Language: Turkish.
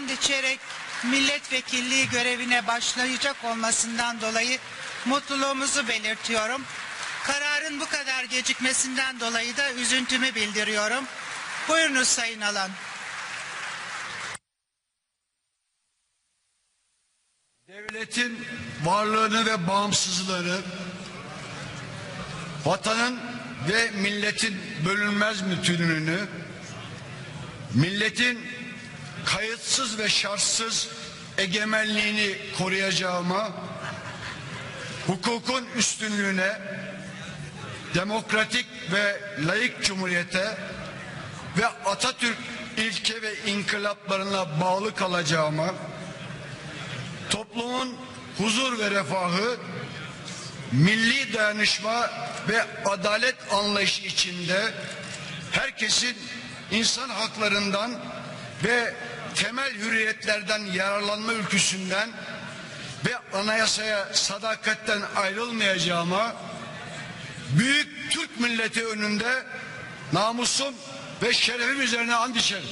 and içerek milletvekilliği görevine başlayacak olmasından dolayı mutluluğumuzu belirtiyorum. Kararın bu kadar gecikmesinden dolayı da üzüntümü bildiriyorum. Buyurunuz Sayın Alan. Devletin varlığını ve bağımsızlığını, vatanın ve milletin bölünmez bütünlüğünü, milletin kayıtsız ve şartsız egemenliğini koruyacağıma, hukukun üstünlüğüne, demokratik ve layık cumhuriyete ve Atatürk ilke ve inkılaplarına bağlı kalacağıma, toplumun huzur ve refahı, milli dayanışma ve adalet anlayışı içinde herkesin insan haklarından ve temel hürriyetlerden yararlanma ülküsünden ve anayasaya sadakatten ayrılmayacağıma büyük Türk milleti önünde namusum ve şerefim üzerine and içerim.